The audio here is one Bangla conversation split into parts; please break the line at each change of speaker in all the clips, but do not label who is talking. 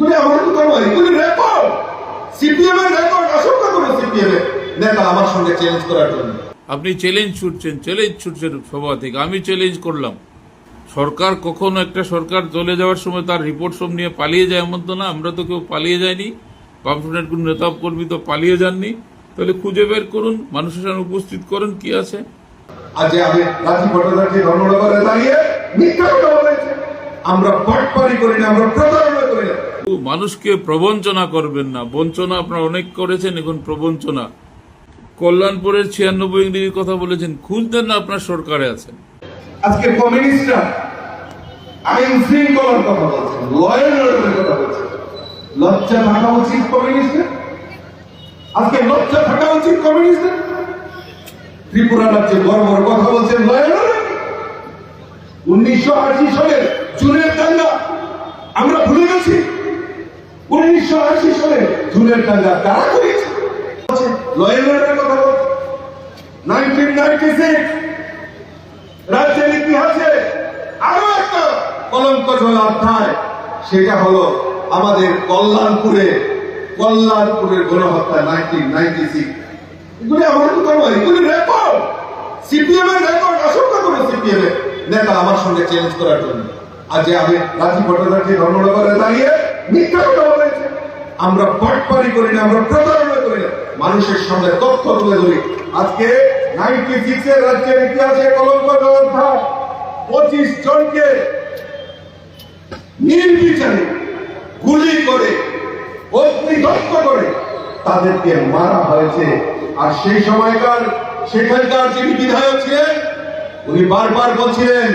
এগুলি আমার কথা নয় এগুলি রেকর্ড সিপিএম এর রেকর্ড আশঙ্কা করে সিপিএম এর নেতা আমার সঙ্গে চ্যালেঞ্জ করার জন্য।
আপনি চ্যালেঞ্জ ছুটছেন চ্যালেঞ্জ ছুটছেন সভা থেকে। আমি চ্যালেঞ্জ করলাম। সরকার কখনো একটা সরকার চলে যাওয়ার সময় তার রিপোর্ট সব নিয়ে পালিয়ে যায় এমন তো না আমরা তো কেউ পালিয়ে যায়নি বামফ্রন্টের কোন নেতা কর্মী তো পালিয়ে যাননি। তাহলে খুঁজে বের করুন মানুষের সামনে উপস্থিত করুন কি আছে।
আজ আমি রাজীব ভট্টাচার্য ধর্মনগরে দাঁড়িয়ে মিথ্যা কথা বলেছে। আমরা পাটপারি করি না আমরা প্রতারণা করি না।
মানুষকে প্রবঞ্চনা করবেন না। বঞ্চনা আপনারা অনেক করেছেন, এখন প্রবঞ্চনা। কল্যাণপুরের ছিয়ানব্বই ইংরেজির কথা বলেছেন, খুঁজতেন না আপনার সরকারে আছেন।
আজকে কমিউনিস্টরা আইন শৃঙ্খলার কথা বলছেন লয়ের কথা বলছেন লজ্জা থাকা উচিত কমিউনিস্টের আজকে লজ্জা থাকা উচিত কমিউনিস্টের ত্রিপুরা রাজ্যে বড় বড় কথা বলছেন লয়ের। উনিশশো আশি সালের জুনের দাঙ্গা আমরা ভুলে গেছি। উনিশশো আশি সালে জুনের দাঙ্গা কারা করেছে? লয়ের কথা নাইনটিন নাইনটি রাজ্যের ইতিহাসে আরও একটা কলঙ্ক অধ্যায়। সেটা হলো আমাদের কল্যাণপুরে, কল্যাণপুরের গণহত্যা নাইনটিন নাইনটি সিক্স। এগুলি আমার কথা নয় এগুলি রেকর্ড সিপিএম এর রেকর্ড আশঙ্কা করে সিপিএম এর নেতা আমার সঙ্গে চ্যালেঞ্জ করার জন্য। আজ আমি রাজীব ভট্টাচার্য ধর্মনগরে দাঁড়িয়ে মিথ্যা আমরা পাটপারি করি না, আমরা প্রতারণা করি না। মানুষের সঙ্গে তথ্য তুলে ধরি। আজকে নাইনটি সিক্স এর রাজ্যের ইতিহাসে কলঙ্ক অধ্যায় পঁচিশ জনকে নির্বিচারে গুলি করে, অগ্নিদগ্ধ করে তাদেরকে মারা হয়েছে। আর সেই সময়কার, সেখানকার যিনি বিধায়ক ছিলেন, উনি বারবার বলছিলেন,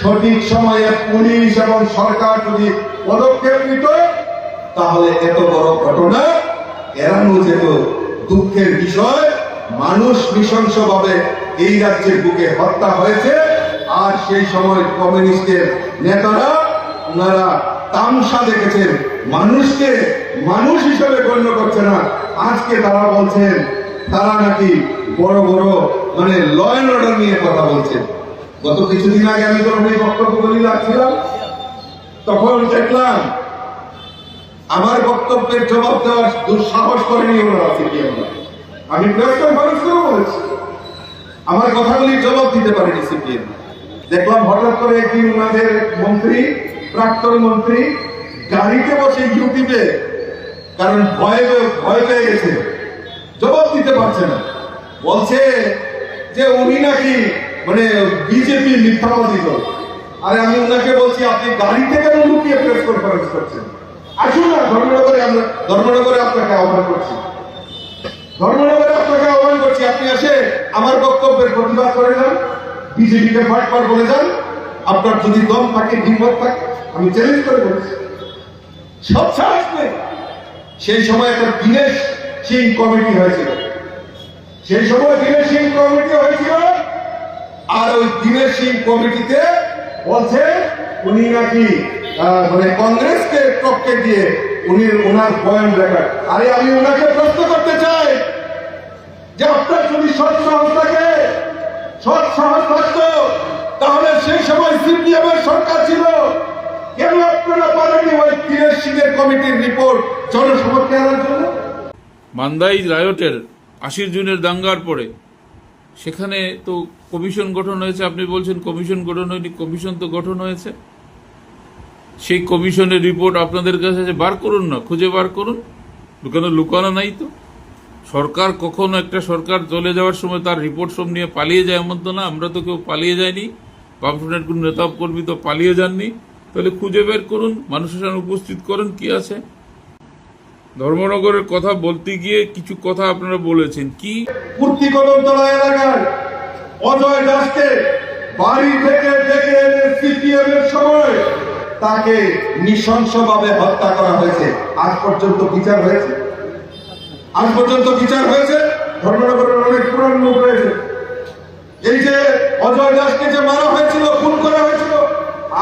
সঠিক সময়ে পুলিশ এবং সরকার যদি পদক্ষেপ নিত তাহলে এত বড় ঘটনা? এড়ানো যেত দুঃখের বিষয়, মানুষ নৃশংসভাবে এই রাজ্যের বুকে হত্যা হয়েছে, আর সেই সময় কমিউনিস্টের নেতারা, ওনারা তামসা দেখেছেন, মানুষকে মানুষ হিসেবে গণ্য করছে না। আজকে তারা বলছেন, তারা নাকি বড় বড় মানে ল অ্যান্ড অর্ডার নিয়ে কথা বলছেন। গত কিছুদিন আগে আমি যখন এই বক্তব্যগুলি রাখছিলাম তখন দেখলাম আমার বক্তব্যের জবাব দেওয়ার দুঃসাহস করেনি ওনারা সিপিএম আমি প্রেস কনফারেন্স করে বলেছি আমার কথাগুলির জবাব দিতে পারেনি সিপিএম। দেখলাম হঠাৎ করে একদিন ওনাদের মন্ত্রী, প্রাক্তন মন্ত্রী, গাড়িতে বসে ইউটিউবে কারণ ভয় ভয় পেয়ে গেছে। জবাব দিতে পারছে না। বলছে যে উনি নাকি মানে বিজেপি মিথ্যাবাদী আরে আমি ওনাকে বলছি, আপনি গাড়িতে কেন লুকিয়ে প্রেস কনফারেন্স করছেন? আসুন না, ধর্মনগরে আমরা ধর্মনগরে আপনাকে আহ্বান করছি। ধর্মনগরে আপনাকে আহ্বান করছি, আপনি এসে আমার বক্তব্যের প্রতিবাদ করে যান, বিজেপিকে ফাট পার বলে যান। আপনার যদি দম থাকে হিম্মত থাকে, আমি চ্যালেঞ্জ করে বলছি। সব সাহস নেই সেই সময় একটা দীনেশ সিং কমিটি হয়েছিল। সেই সময় দীনেশ সিং কমিটি হয়েছিল, আর ওই দীনেশ সিং কমিটিতে বলছে, উনি নাকি মানে কংগ্রেসকে টপকে দিয়ে উনি ওনার পয়েন্ট দেখান আরে আমি ওনাকে প্রশ্ন করতে চাই যে আপনার যদি সৎ সাহস থাকে, সৎ সাহস থাকতো, তাহলে সেই সময় সিপিএম এর সরকার ছিল। কেন আপনারা পারেননি ওই দীনেশ সিং এর কমিটির রিপোর্ট জনসমক্ষে আনার জন্য?
মান্দাই রায়টের আশির জুনের দাঙ্গার পরে। সেখানে তো কমিশন গঠন হয়েছে, আপনি বলছেন কমিশন গঠন হয়নি, কমিশন তো গঠন হয়েছে। সেই কমিশনের রিপোর্ট আপনাদের কাছে বার করুন না, খুঁজে বার করুন। কেন লুকানো নাই তো। সরকার কখনো একটা সরকার চলে যাওয়ার সময় তার রিপোর্ট সব নিয়ে পালিয়ে যায় এমন তো না, আমরা তো কেউ পালিয়ে যায়নি বামফ্রন্টের কোন নেতা কর্মী তো পালিয়ে যাননি। তাহলে খুঁজে বের করুন, মানুষের সামনে উপস্থিত করুন কি আছে। ধর্মনগরের কথা বলতে গিয়ে কিছু কথা আপনারা বলেছেন, কি?
কুর্তি অজয় দাসকে বাড়ি থেকে সময় তাকে নৃশংসভাবে হত্যা করা হয়েছে। আজ পর্যন্ত বিচার হয়েছে? আজ পর্যন্ত বিচার হয়েছে? ধর্মনগরের অনেক লোক রয়েছে। এই যে অজয় দাসকে যে মারা হয়েছিল, খুন করা হয়েছিল,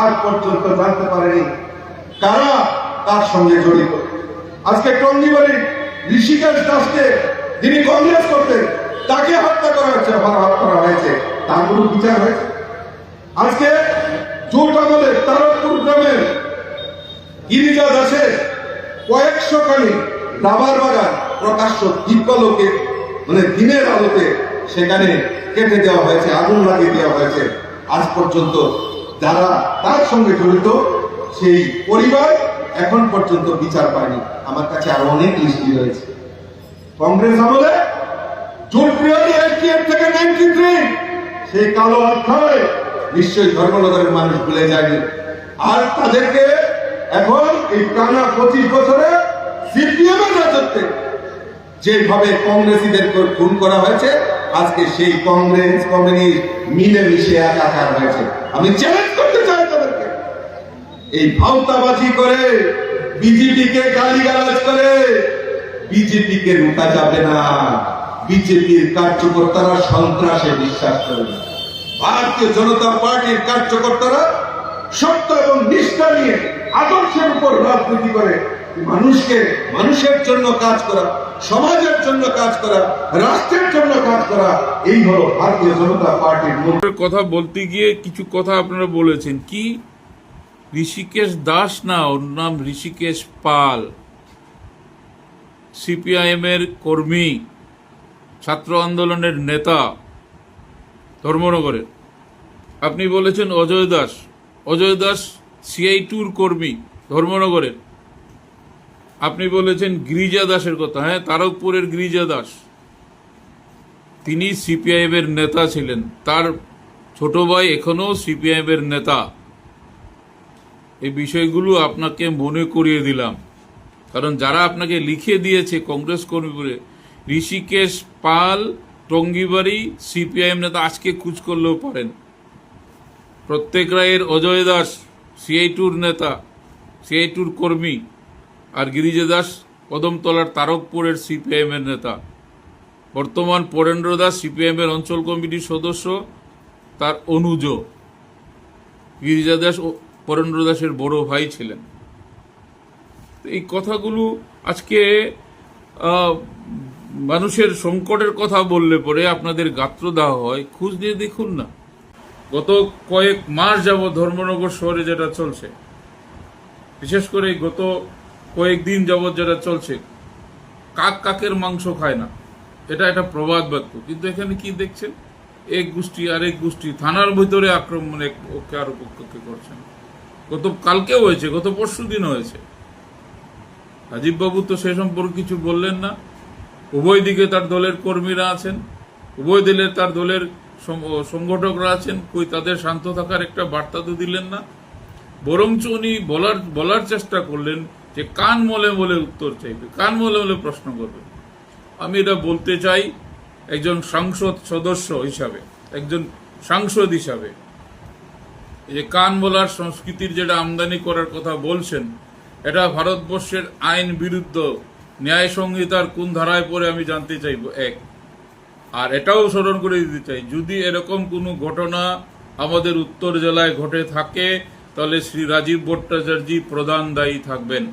আজ পর্যন্ত জানতে পারেনি কারা তার সঙ্গে জড়িত। আজকে টঙ্গিবাড়ি ঋষিকেশ দাসকে যিনি কংগ্রেস করতেন, তাকে হত্যা করা হয়েছে করা হয়েছে। তার কোনো বিচার হয়েছে? আজকে জোট আমলে তারকপুর গ্রামের গিরিজা দাসের কয়েকশো খানি রাবার বাগান প্রকাশ্য দিব্যালোকে মানে দিনের আলোতে সেখানে কেটে দেওয়া হয়েছে, আগুন লাগিয়ে দেওয়া হয়েছে। আজ পর্যন্ত যারা তার সঙ্গে জড়িত, সেই পরিবার এখন পর্যন্ত বিচার পায়নি। আমার কাছে আরও অনেক লিস্টি রয়েছে। কংগ্রেস আমলে জোট বিরোধী এসডিএফ থেকে নাইনটি থ্রি, সেই কালো অধ্যায় নিশ্চয়ই ধর্মনগরের মানুষ ভুলে যায়নি। আর তাদেরকে এখন এই টানা পঁচিশ বছরে সিপিএম এর রাজত্বে যেভাবে কংগ্রেসীদের খুন করা হয়েছে, আজকে সেই কংগ্রেস কমিউনিস্ট মিলে মিশে একাকার হয়েছে। আমি চ্যালেঞ্জ করতে চাই তাদেরকে। এই ভাওতাবাজি করে বিজেপিকে গালিগালাজ করে বিজেপিকে রুখা যাবে না। বিজেপির কার্যকর্তারা সন্ত্রাসে বিশ্বাস করে না। ভারতীয় জনতা পার্টির কার্যকর্তারা সত্য এবং নিষ্ঠা নিয়ে আদর্শের উপর রাজনীতি করে। মানুষকে, মানুষের জন্য কাজ করা, সমাজের জন্য কাজ করা, রাষ্ট্রের জন্য কাজ করা, এই হলো ভারতীয় জনতা পার্টির
কথা বলতে গিয়ে কিছু কথা আপনারা বলেছেন। কি? ঋষিকেশ দাস না? ওর নাম ঋষিকেশ পাল। সিপিআইএম এর কর্মী, ছাত্র আন্দোলনের নেতা। ধর্মনগরের। আপনি বলেছেন অজয় দাস। অজয় দাস সিআই টুর কর্মী ধর্মনগরের। আপনি বলেছেন গিরিজা দাসের কথা। হ্যাঁ তারকপুরের গিরিজা দাস। তিনি সিপিআইএম এর নেতা ছিলেন। তার ছোট ভাই এখনও সিপিআইএম এর নেতা। এই বিষয়গুলো আপনাকে মনে করিয়ে দিলাম। কারণ যারা আপনাকে লিখে দিয়েছে কংগ্রেস কর্মী বলে, ঋষিকেশ পাল টঙ্গিবাড়ি সিপিআইএম নেতা আজকে খুঁজ করলেও পারেন। প্রত্যেক রায়ের অজয় দাস, সিআই টুর নেতা, সিআই টুর কর্মী আর গিরিজা দাস কদমতলার তারকপুরের সিপিআইএম এর নেতা। বর্তমান পরেন্দ্র দাস সিপিএম এর অঞ্চল কমিটির সদস্য, তার অনুজ। গিরিজা দাস পরেন্দ্র দাসের বড় ভাই ছিলেন। এই কথাগুলো আজকে মানুষের সংকটের কথা বললে পরে আপনাদের গাত্র দেওয়া হয়, খুঁজ নিয়ে দেখুন না। গত কয়েক মাস যাব ধর্মনগর শহরে যেটা চলছে, বিশেষ করে গত কয়েকদিন যাবৎ যেটা চলছে, কাক কাকের মাংস খায় না। এটা একটা প্রবাদ বাক্য। কিন্তু এখানে কি দেখছেন? এক গোষ্ঠী আর এক গোষ্ঠী থানার ভিতরে আক্রমণ এক ওকে আর পক্ষকে করছেন। গত কালকেও হয়েছে, গত পরশু দিন হয়েছে। রাজীব বাবু তো সে সম্পর্কে কিছু বললেন না। উভয় দিকে তার দলের কর্মীরা আছেন, উভয় দলের তার দলের সংগঠকরা আছেন, কই তাদের শান্ত থাকার একটা বার্তা তো দিলেন না। বরঞ্চ উনি বলার বলার চেষ্টা করলেন যে কান মলে মলে উত্তর চাইবে, কান মলে মলে প্রশ্ন করবে। আমি এটা বলতে চাই একজন সাংসদ সদস্য হিসাবে, একজন সাংসদ হিসাবে। যে কান বলার সংস্কৃতির যেটা আমদানি করার কথা বলছেন, এটা ভারতবর্ষের আইন বিরুদ্ধ ন্যায় সংহিতার কোন ধারায় পড়ে আমি জানতে চাইব এক। আর এটাও স্মরণ করে দিতে চাই, যদি এরকম কোনো ঘটনা আমাদের উত্তর জেলায় ঘটে থাকে, তাহলে শ্রী রাজীব ভট্টাচার্য প্রধান দায়ী থাকবেন।